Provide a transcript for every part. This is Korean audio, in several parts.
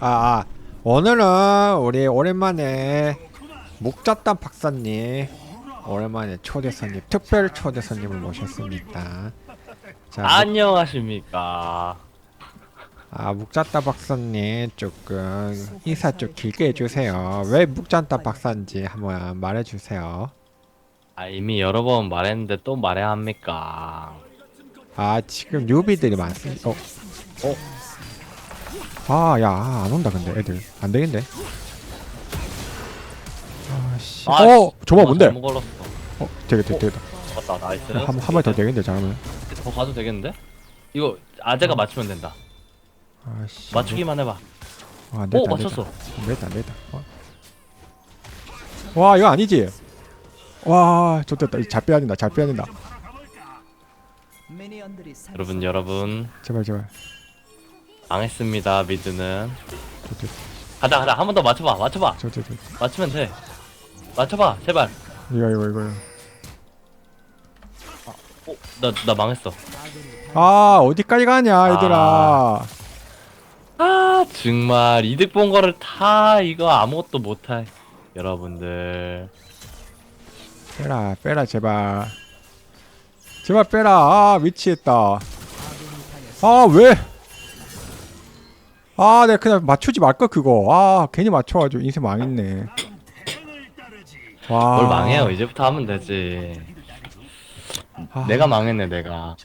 아, 아 오늘은 우리 오랜만에 묵잡단 박사님 오랜만에 초대 손님 특별 초대 손님을 모셨습니다. 자, 묵- 안녕하십니까. 아 묵잡단 박사님 조금 인사 좀 길게 해주세요. 왜 묵잡단 박사인지 한번 말해주세요. 아, 이미 여러 번 말했는데 또 말해야 합니까? 아 지금 뉴비들이 많습니다. 어, 어. 아, 야, 안 온다 근데 애들 안 되겠네. 아 씨. 아, 어, 저거 아, 뭔데? 잘못. 어, 되겠다, 되겠다. 맞다, 나이스. 한한번더 되겠는데 잘하면. 더 가도 되겠는데? 이거 아재가 맞추면 된다. 아 씨. 맞추기만 해봐. 아, 안 오, 됐다, 안 됐다. 맞췄어. 안 됐다, 안 됐다. 어. 와, 이거 아니지? 와, 좋됐다. 잘 빼야 된다, 잘 빼야 된다. 여러분, 여러분. 제발, 제발. 망했습니다, 미드는. 좋됐다, 가자, 가자. 한 번 더 맞춰봐, 맞춰봐. 좋됐다. 맞추면 돼. 맞춰봐, 제발. 이거, 이거, 이거. 오, 나, 나 망했어. 아, 어디까지 가냐, 얘들아. 아, 정말. 이득 본 거를 다 이거 아무것도 못해. 여러분들. 빼라, 빼라, 제발. 제발 빼라. 아, 미치겠다. 아, 왜? 아, 내가 그냥 맞추지 말까, 그거. 아, 괜히 맞춰가지고 인생 망했네. 와. 뭘 망해요. 이제부터 하면 되지. 아, 내가 망했네, 내가.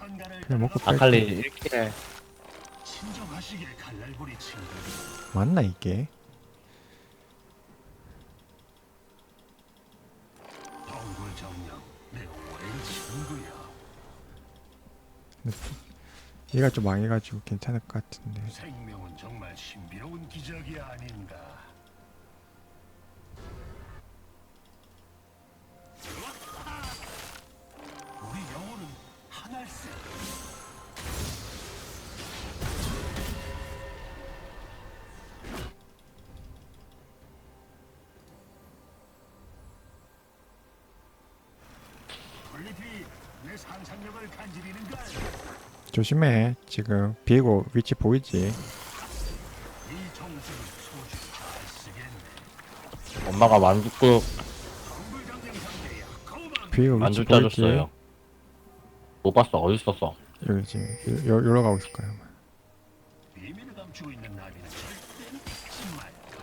그냥 먹고 뺄게. 아칼리 이렇게 친구 맞나, 이게? 얘가 좀 망해가지고 괜찮을 것 같은데. 생명은 정말 신비로운 기적이 아닌가 우리 영혼은 상상력을 간지리는가 조심해. 지금 비에고 위치 보이지? 엄마가 만둣국 위치 만둣 보이지? 짜줬어요. 못 봤어. 어디 있었어? 여기 지금 여, 여, 여러 가고 있을 거야. 아마. 비밀을 감추고 있는 나비는 절대 믿지 말고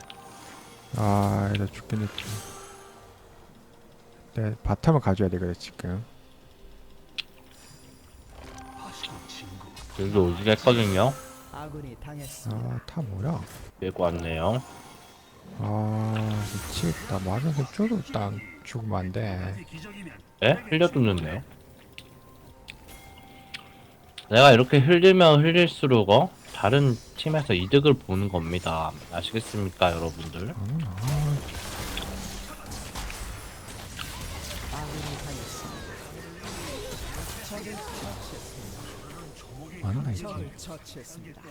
아, 이거 죽긴 했지. 내 바텀을 가져야 되거든 지금. 하시고 친구 여기 오지게 했거든요. 아군이 당했습니다. 아, 타 뭐야? 들고 왔네요. 아, 미치겠다. 맞아서 쪼도 딱 죽으면 안 돼. 기적이면 예? 흘려줬는데요. 내가 이렇게 흘리면 흘릴수록 어? 다른 팀에서 이득을 보는 겁니다. 아시겠습니까, 여러분들? 아, 처치했습니다. 맞나 이게? 적을 처치했습니다.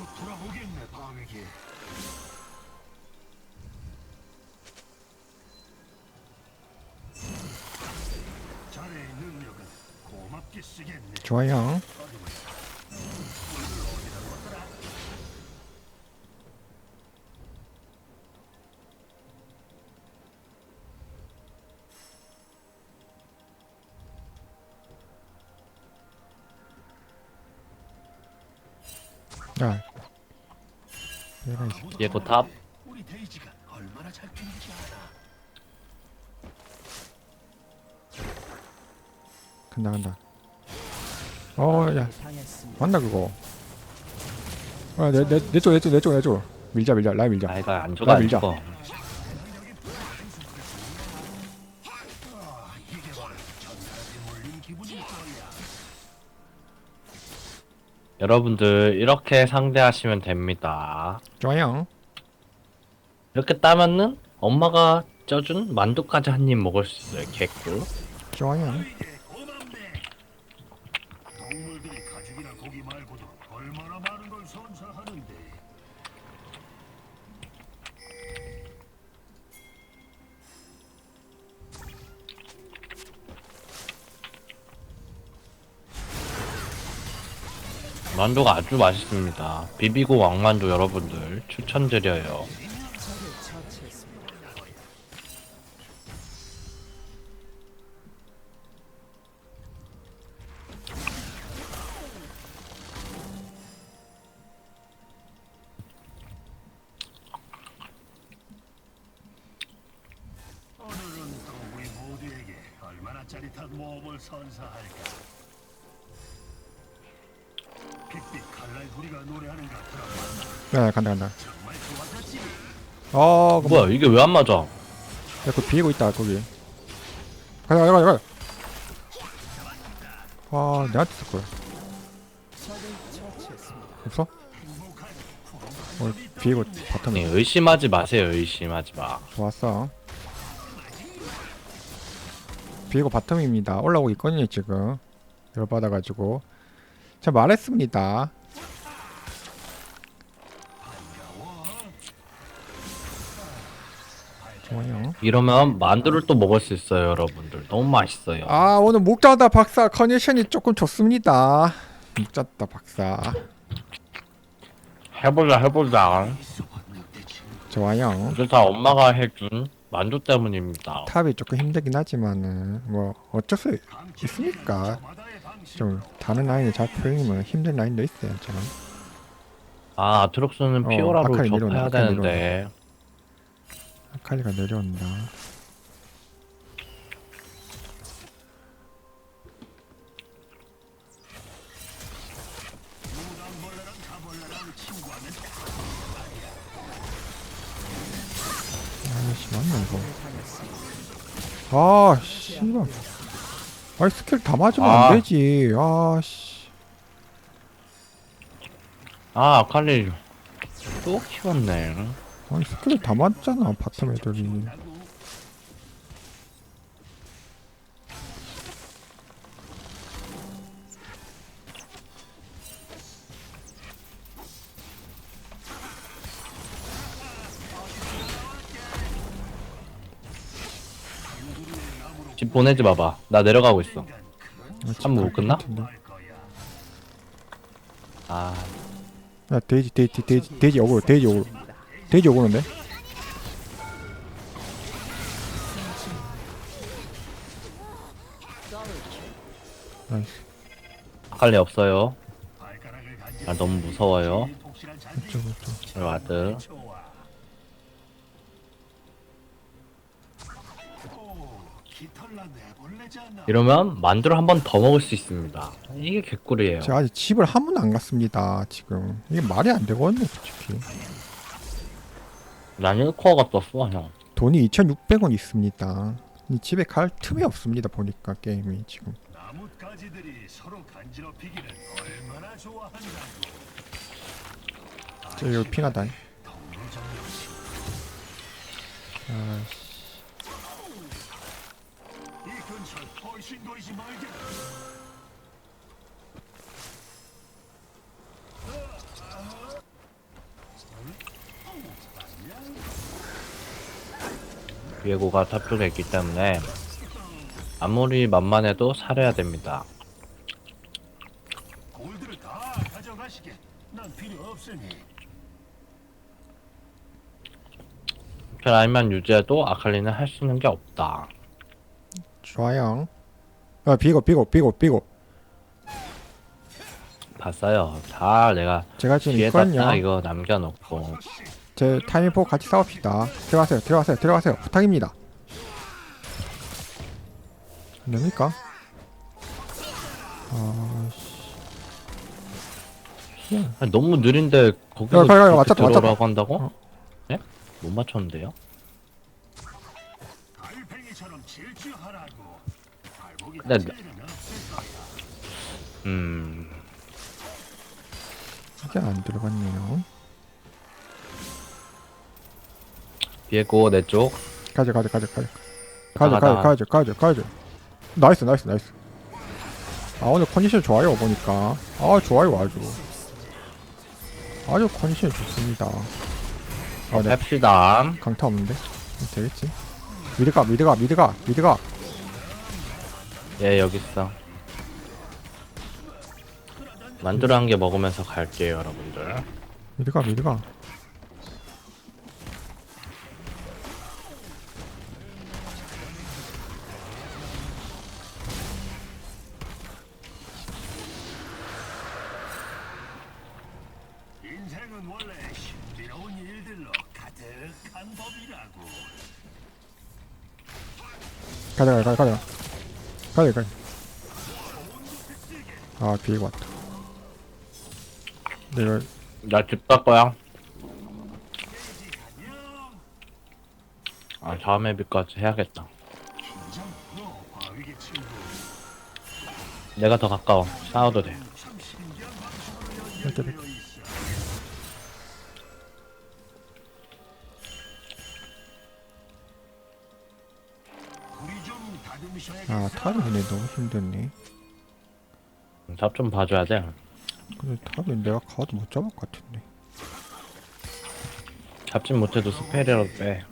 곧 돌아오겠네 방에게 자네의 능력은 고맙게 쓰겠네 좋아요. 야, 얘가 이제 얘 보탑. 우리 데이지가 얼마나 잘 뛰는지 알아 간다 간다. 어, 야, 당했습니다. 맞나 그거? 아, 내내내쪽 내쪽내쪽내 쪽. 밀자 밀자 라인 밀자. 아이가 안 죽어, 안 밀자. 죽어. 여러분들, 이렇게 상대하시면 됩니다. 좋아요. 이렇게 따면은 엄마가 쪄준 만두까지 한 입 먹을 수 있어요, 개꿀. 좋아요. 동물들이 가죽이나 고기 말고도 얼마나 많은 걸 선사하는데 만두가 아주 맛있습니다. 비비고 왕만두 여러분들 추천드려요. 어 그거 뭐야 이게 왜 안 맞아? 야, 그 비고 있다 거기 가자 가자 가자 아 내한테 쓸 거야. 없어? 오늘 비고 바텀에 네, 의심하지 마세요. 의심하지 마. 좋았어 비고 바텀입니다 올라오고 있거든요 지금 열받아가지고 제가 말했습니다 이러면 만두를 또 먹을 수 있어요, 여러분들. 너무 맛있어요. 아 오늘 목자다 박사 컨디션이 조금 좋습니다 목자다 박사 해보자, 해보자. 좋아요 이게 다 엄마가 해준 만두 때문입니다. 탑이 조금 힘들긴 하지만은 뭐 어쩔 수 방식. 좀 다른 라인이 잘 풀리면 힘든 라인도 있어요 저는 아, 아트록스는 어, 피오라로 접해야 아칼리 되는데. 아칼리가 내려온다. 아이씨 맞나 이거. 아 씨발. 아이 스킬 다 맞으면 아. 안 되지. 아 씨. 아, 아칼리. 또 키웠네. 아니 스킬 다 맞잖아 바텀 애들이 집 보내지 마봐. 나 내려가고 있어. 아, 한번 못 끝나? 아, 야 돼지 돼지 돼지 돼지 어그로 돼지 어그로 어그로인데 나이스 아칼리 없어요. 아, 너무 무서워요. 이쪽 이쪽 와드. 이러면 만두를 한 번 더 먹을 수 있습니다. 이게 개꿀이에요. 제가 아직 집을 한 번도 안 갔습니다 지금 이게 말이 안 되거든요 솔직히 난 1코어가 떴어, 형. 돈이 2,600원 있습니다 이 집에 갈 틈이 없습니다 보니까 게임이 지금 나뭇가지들이 서로 간지럽히기를 얼마나 좋아한다고. 저 여기 핑하다 아, 이 근처 말게. 비에고가 탑 쪽에 있기 때문에 아무리 만만해도 살해야 됩니다. 골드를 다 가져가시게. 난 필요 없으니. 라인만 유지해도 아칼리는 할 수 있는 게 없다. 좋아요 아 비고 비고 비고 비고 봤어요. 다 내가 제가 지금 뒤에다 있거든요 딱 이거 남겨놓고 제 타이밍포 같이 싸웁시다. 들어가세요, 들어가세요, 들어가세요. 부탁입니다. 안 됩니까? 아, 씨. 아니, 너무 느린데 거기서 야, 가요. 그렇게 맞췄다, 맞췄다. 들어오라고 한다고? 어. 네? 못 맞췄는데요? 네, 거야. 음... 이게 안 들어갔네요. 비에고 내 쪽. 가져, 가져, 가져. 가져, 나가다. 가져, 가져, 가져, 가져. 나이스, 나이스, 나이스. 아, 오늘 컨디션 좋아요, 보니까. 아, 좋아요, 아주. 아주 컨디션 좋습니다. 아, 네. 팹시다. 강타 없는데? 되겠지? 미드가, 미드가, 미드가, 미드가. 예, 여기 있어. 한개 먹으면서 갈게요, 여러분들. 미드가 미드가 가자 가자 가자 가자 가자 아 비가 왔다 근데 이거 나집 갈 거야. 아, 다음 앱까지 해야겠다. 내가 더 가까워. 싸워도 돼. 이렇게 연 탑이 근데 너무 힘드네 답좀 봐줘야 돼. 근데 탑이 내가 가도 못 잡을 것 같은데 잡진 못해도 스펠이라도 빼.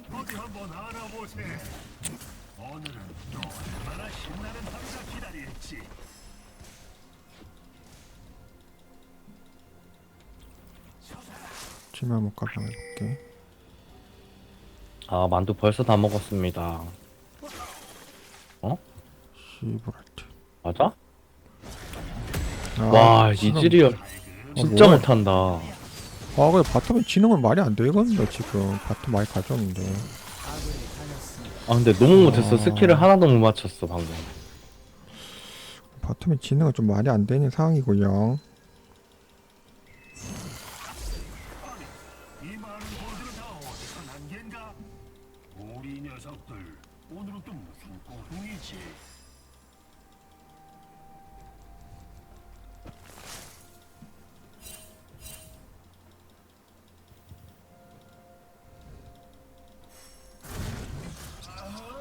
치매 한번 가방 해볼게 아, 만두 벌써 다 먹었습니다. 시브랄트 맞아? 아, 와, 진짜- 이즈리얼 진짜 뭐야? 못한다. 아 근데 바텀에 지는 건 말이 안 되거든요 지금 바텀 많이 가져오는데. 아, 근데 너무 못했어. 스킬을 하나도 못 맞췄어, 방금. 바텀에 지는 건 좀 말이 안 되는 상황이고요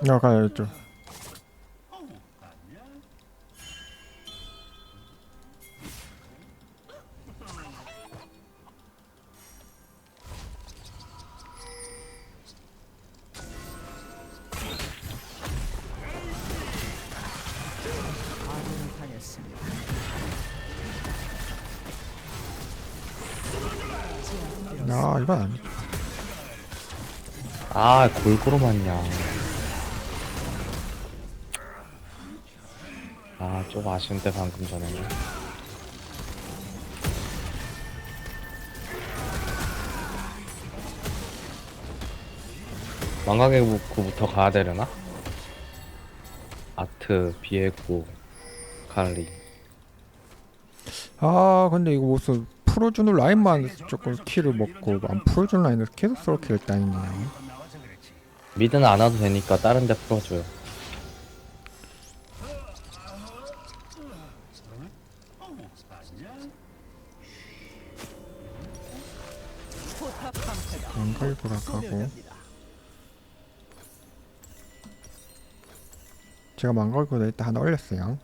야 가야 이쪽 어우, 아니야? 아군이 당했습니다. 야 이건 아니지 아, 골고루 맞냐. 아, 좀 아쉬운데, 방금 전에는. 망각의 구부터 가야 되려나? 아트, 비에고, 칼리. 아 근데 이거 무슨 풀어주는 라인만 조금 키를 먹고 안 풀어주는 라인을 계속 일단이네요 나와서 그렇지. 미드는 안 와도 되니까 다른 데 풀어줘요. 소멸됩니다. 제가 망갈고라 일단 하나 올렸어요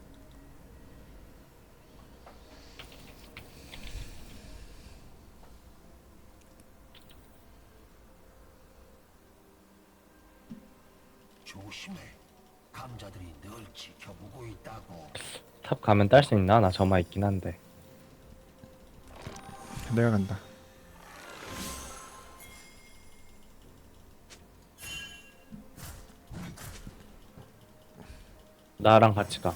조심해. 감자들이 널 지켜보고 있다고. 탑 가면 딸 수 있나? 나 점화 있긴 한데. 내가 간다 나랑 같이 가.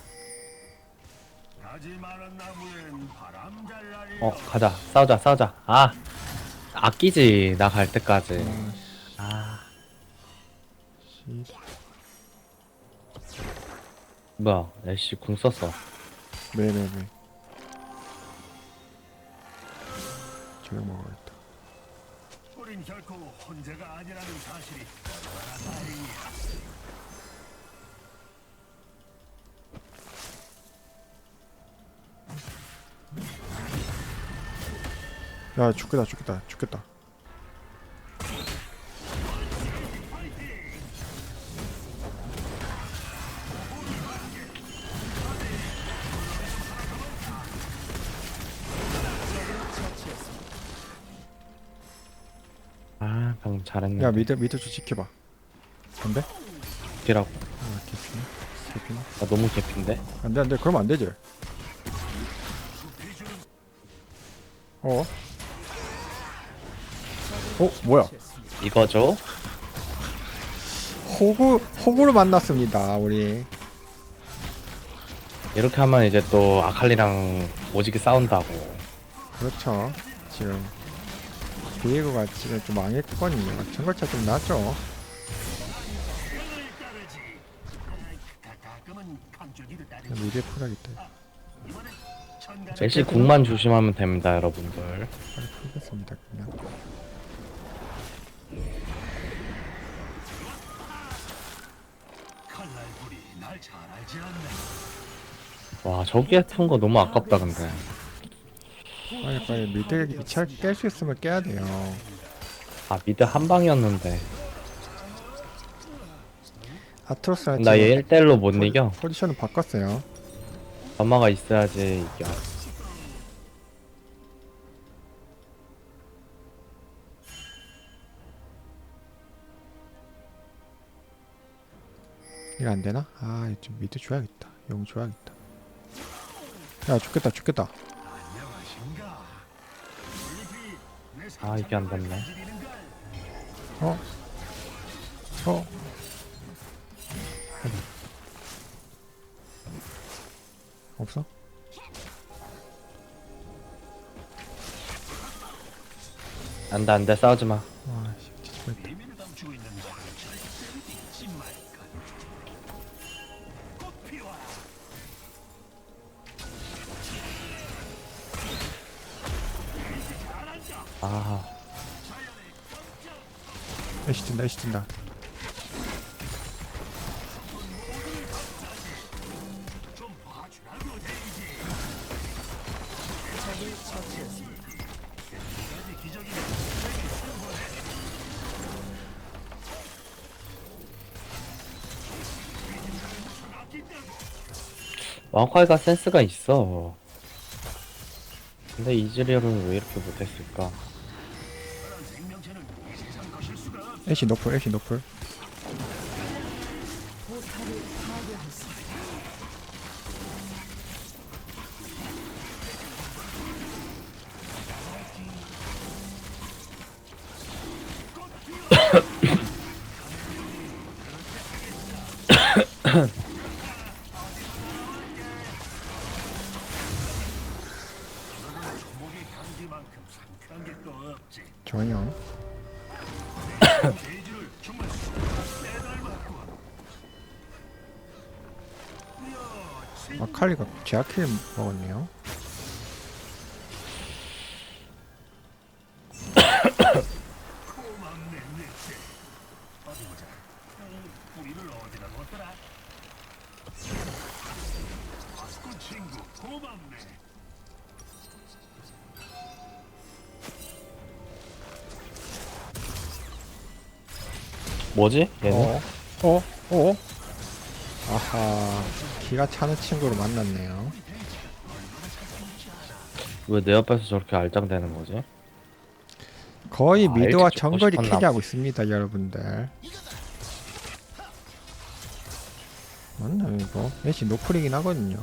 어, 가자. 싸우자, 싸우자. 아, 아끼지. 나 갈 때까지. 아, 씨 뭐야. 애쉬 궁 썼어. 네네네 제가 먹어야겠다 우린 결코 혼자가 아니라는 사실이 얼마나 다행이야. 야 죽겠다 죽겠다 죽겠다 아, 방금 잘했네. 야 미드 미드 좀 지켜봐 안돼? 기라고. 아 개피네 개피네 나 너무 개핀데? 안돼 안돼 그러면 안 되지 어? 어 뭐야? 이거죠? 호구 호구를 만났습니다 우리. 이렇게 하면 이제 또 아칼리랑 오지게 싸운다고. 그렇죠. 지금 비에고가 지금 좀 망했거든요. 정글차 좀 따르 미래 풀어야겠다. 멜시 궁만 조심하면 됩니다, 여러분들. 빨리 풀겠습니다 그냥. 잘 알지 않네 와, 저기 같은 거 너무 아깝다, 근데. 빨리 빨리 미드 깰수 있으면 깨야 돼요. 아, 미드 한 방이었는데. 아트로스랑 나 지금 얘 1대1로 못 이겨. 포지션을 바꿨어요. 엄마가 있어야지 이겨. 이거 안 되나? 아, 좀 미드 줘야겠다. 용 줘야겠다. 야, 죽겠다, 죽겠다. 아, 이게 안 닿네. 어? 어? 없어? 안 돼, 안 돼, 싸우지 마. 기적이 왕칼가 센스가 있어. 근데 이즈리얼은 왜 이렇게 못했을까? 애쉬 노플, 애쉬 노플. 없지 전혀. 아칼리가 제아킬 먹었네요. 뭐지? 얘는? 어? 어? 어? 아하. 기가 차는 친구를 만났네요. 왜 내 옆에서 저렇게 알짱대는 거지? 거의 아, 미드와 일찍 죽고 정글이 싶었나 캐리하고 있습니다, 여러분들. 맞나요, 이거? 애쉬 노플이긴 하거든요.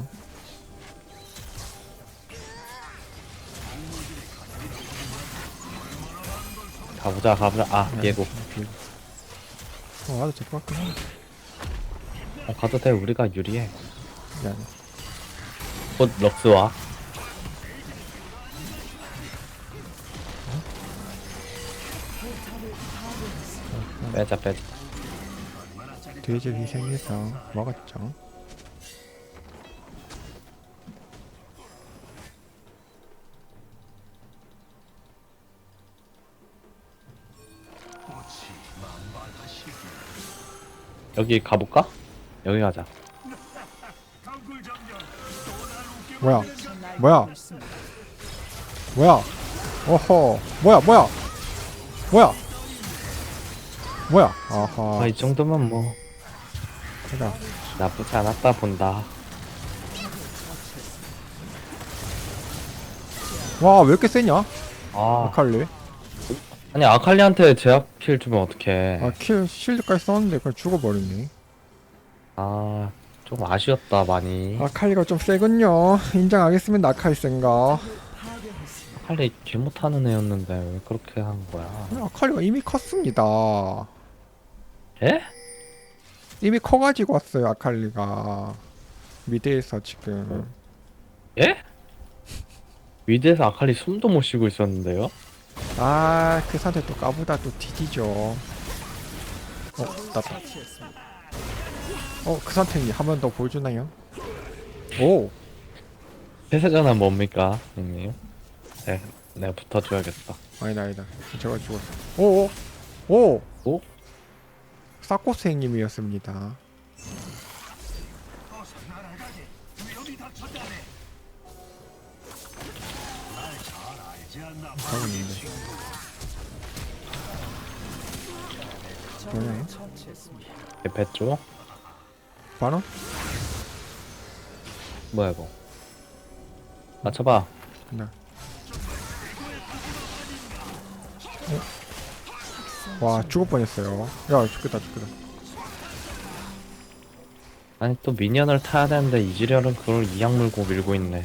가보자, 가보자. 아, 예고. 어, 와도 될 것 같긴 하네. 어, 가도 돼, 우리가 유리해. 미안해. 곧 럭스 와. 빼자, 빼자. 돼지 희생해서 먹었죠. 여기 가볼까? 여기 가자. 뭐야? 날 뭐야? 뭐야? 오호. 뭐야, 뭐야? 뭐야? 뭐야? 아하. 아, 이 정도면 뭐, 제가 나쁘지 않았다 본다. 와, 왜 이렇게 세냐? 아, 아칼리. 아니, 아칼리한테 제압킬 주면 어떡해. 아, 킬 실드까지 썼는데 그냥 죽어버렸네. 아, 좀 아쉬웠다, 많이. 아칼리가 좀 세군요. 인정하겠습니다, 아칼리 센 거. 파괴했습니다. 아칼리 개 못하는 애였는데 왜 그렇게 한 거야? 아칼리가 이미 컸습니다. 에? 이미 커가지고 왔어요 아칼리가 미드에서 지금 예? 위드에서 아칼리 숨도 못 쉬고 있었는데요? 아 그 상태 또 까보다 또 뒤지죠 어 나다 처치했습니다. 어그 상태 한번 더 보여주나요? 오 폐쇄전환 뭡니까, 형님? 네, 내가 붙어줘야겠다. 아니다 아니다 제가 죽었어 오 오 오! 오? 사코스 형님이었습니다 당연히 친구. 뭐냐? 처치했습니다. 배죠? 바로? 뭐야 이거? 맞춰봐. 네. 어? 와 죽을 뻔했어요 야 죽겠다 죽겠다 아니 또 미니언을 타야 되는데 이지렬은 그걸 이악 물고 밀고 있네.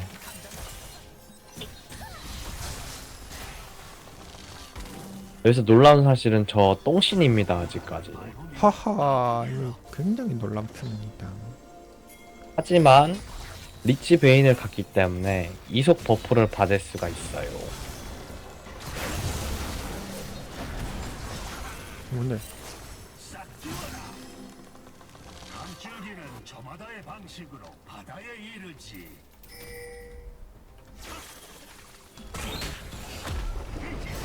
여기서 놀라운 사실은 저 똥신입니다 아직까지. 하하 이거 굉장히 놀랍습니다 하지만 리치 베인을 갖기 때문에 이속 버프를 받을 수가 있어요. 오늘 감추기는 저마다의 방식으로 바다에 이르지.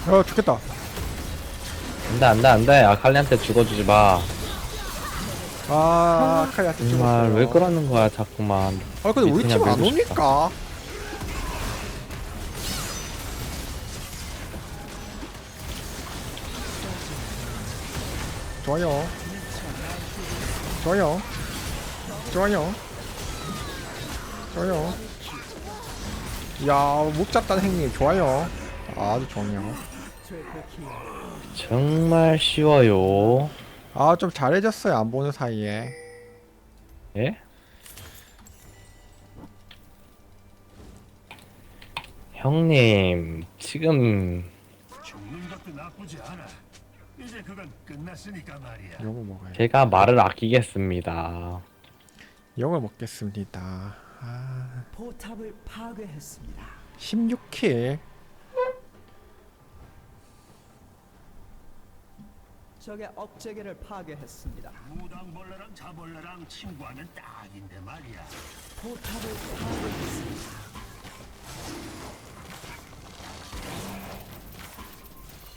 야 죽겠다 안돼 안돼 안돼 아칼리한테 죽어주지 마. 아 아칼리한테 정말 죽었어요 왜 그러는 거야 자꾸만. 아 근데 우리 그냥 팀안 밀고 싶다. 오니까 좋아요 좋아요 좋아요 좋아요 야 목 잡단 행님 좋아요 아주 좋네요. 정말 쉬워요. 아 좀 잘해졌어요 안 보는 사이에 예? 형님 지금 죽는 것도 나쁘지 않아. 이제 그건 끝났으니까 말이야. 요거 먹어요 제가 말을 아끼겠습니다. 요거 먹겠습니다 아 포탑을 파괴했습니다. 16킬 적의 억제기를 파괴했습니다. 무당벌레랑 자벌레랑 친구하면 딱인데 말이야. 포탑을 파괴했습니다.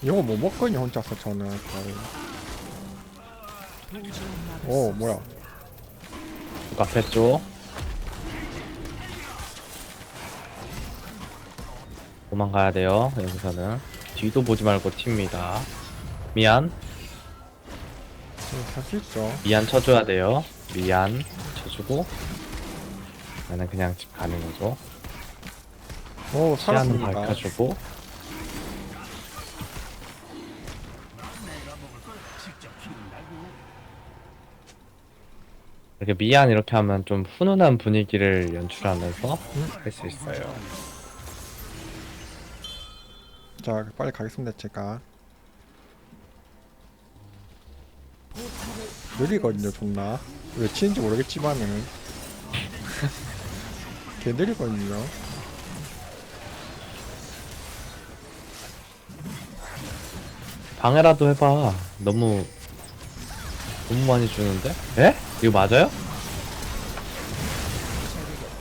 이거 뭐 먹거든요 혼자서 저는 거의 오 뭐야 뺐죠? 도망가야 돼요 여기서는 뒤도 보지 말고 튑니다 미안 살수 있죠. 미안 쳐줘야 돼요. 미안 쳐주고. 나는 그냥 집 가는 거죠. 오 시야는 살았습니다. 밝혀주고. 이렇게 미안 이렇게 하면 좀 훈훈한 분위기를 연출하면서 할 수 있어요. 자 빨리 가겠습니다 제가 느리거든요 존나 왜 치는지 모르겠지만은 개 느리거든요 방해라도 해봐. 너무 너무 많이 주는데? 에? 이거 맞아요?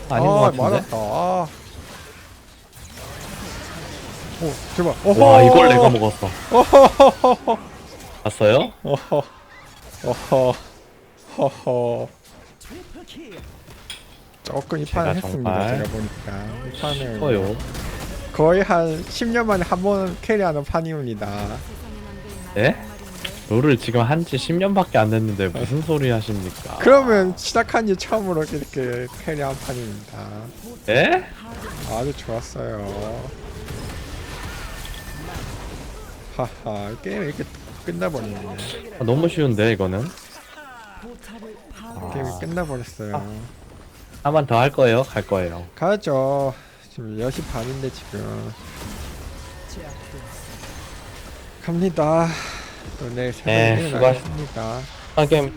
아닌 것 같은데? 맞았다 아. 오 제발 와 이걸 내가 먹었어. 어허허허 봤어요? 어허 어허 허허. 조금 이 제가 판을 했습니다 정말 제가 보니까 이 판을 싶어요. 거의 한 10년 만에 한 번 캐리하는 판입니다 에? 롤을 지금 한 지 10년밖에 안 됐는데 무슨 소리 하십니까? 그러면 시작한 지 처음으로 이렇게 캐리한 판입니다 에? 아주 좋았어요 하하 게임 이렇게 끝나버리네 아, 너무 쉬운데 이거는? 아. 게임이. 끝나버렸어요 한 번 더 할 거예요? 갈 거예요. 가죠 지금 10시 반인데 지금. 갑니다. 또 내일 새벽에 네, 일어나겠습니다. 아 게임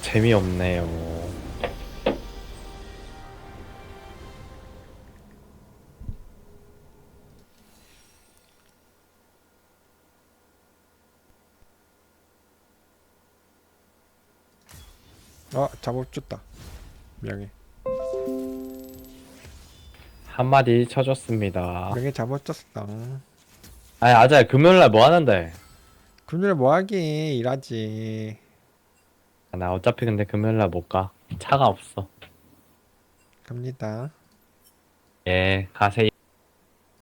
재미없네요. 아 잡업 줬다. 명예. 한 마디 쳐줬습니다. 명예 잡업 줬어. 아니 아자 금요일날 뭐 하는데? 금요일에 뭐하기 일하지. 아, 나 어차피 근데 금요일날 못 가. 차가 없어. 갑니다. 예 가세요.